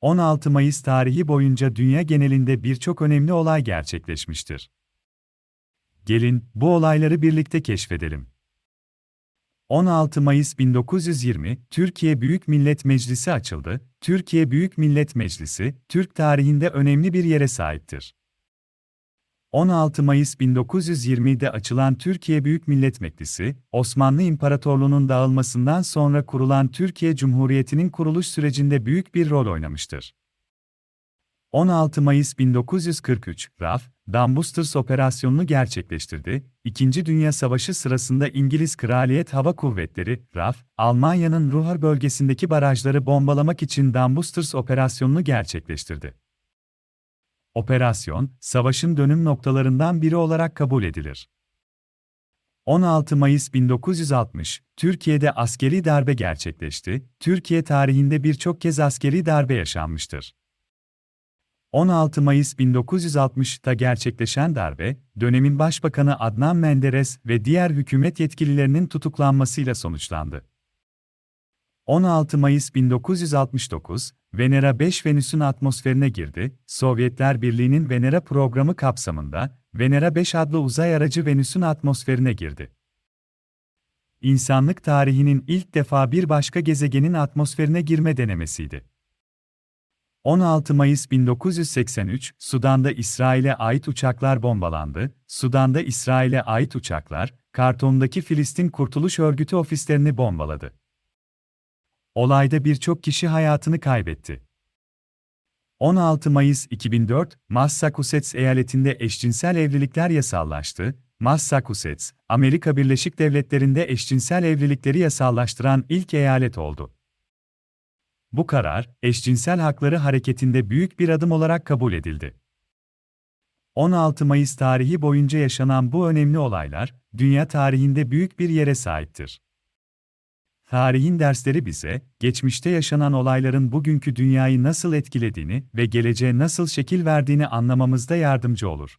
16 Mayıs tarihi boyunca dünya genelinde birçok önemli olay gerçekleşmiştir. Gelin bu olayları birlikte keşfedelim. 16 Mayıs 1920 Türkiye Büyük Millet Meclisi açıldı. Türkiye Büyük Millet Meclisi Türk tarihinde önemli bir yere sahiptir. 16 Mayıs 1920'de açılan Türkiye Büyük Millet Meclisi, Osmanlı İmparatorluğu'nun dağılmasından sonra kurulan Türkiye Cumhuriyeti'nin kuruluş sürecinde büyük bir rol oynamıştır. 16 Mayıs 1943, RAF, Dambusters operasyonunu gerçekleştirdi. İkinci Dünya Savaşı sırasında İngiliz Kraliyet Hava Kuvvetleri, RAF, Almanya'nın Ruhr bölgesindeki barajları bombalamak için Dambusters operasyonunu gerçekleştirdi. Operasyon, savaşın dönüm noktalarından biri olarak kabul edilir. 16 Mayıs 1960, Türkiye'de askeri darbe gerçekleşti. Türkiye tarihinde birçok kez askeri darbe yaşanmıştır. 16 Mayıs 1960'ta gerçekleşen darbe, dönemin Başbakanı Adnan Menderes ve diğer hükümet yetkililerinin tutuklanmasıyla sonuçlandı. 16 Mayıs 1969, Venera 5 Venüs'ün atmosferine girdi. Sovyetler Birliği'nin Venera programı kapsamında Venera 5 adlı uzay aracı Venüs'ün atmosferine girdi. İnsanlık tarihinin ilk defa bir başka gezegenin atmosferine girme denemesiydi. 16 Mayıs 1983, Sudan'da İsrail'e ait uçaklar bombalandı. Sudan'da İsrail'e ait uçaklar, Karton'daki Filistin Kurtuluş Örgütü ofislerini bombaladı. Olayda birçok kişi hayatını kaybetti. 16 Mayıs 2004, Massachusetts eyaletinde eşcinsel evlilikler yasallaştı. Massachusetts, Amerika Birleşik Devletleri'nde eşcinsel evlilikleri yasallaştıran ilk eyalet oldu. Bu karar, eşcinsel hakları hareketinde büyük bir adım olarak kabul edildi. 16 Mayıs tarihi boyunca yaşanan bu önemli olaylar, dünya tarihinde büyük bir yere sahiptir. Tarihin dersleri bize, geçmişte yaşanan olayların bugünkü dünyayı nasıl etkilediğini ve geleceğe nasıl şekil verdiğini anlamamızda yardımcı olur.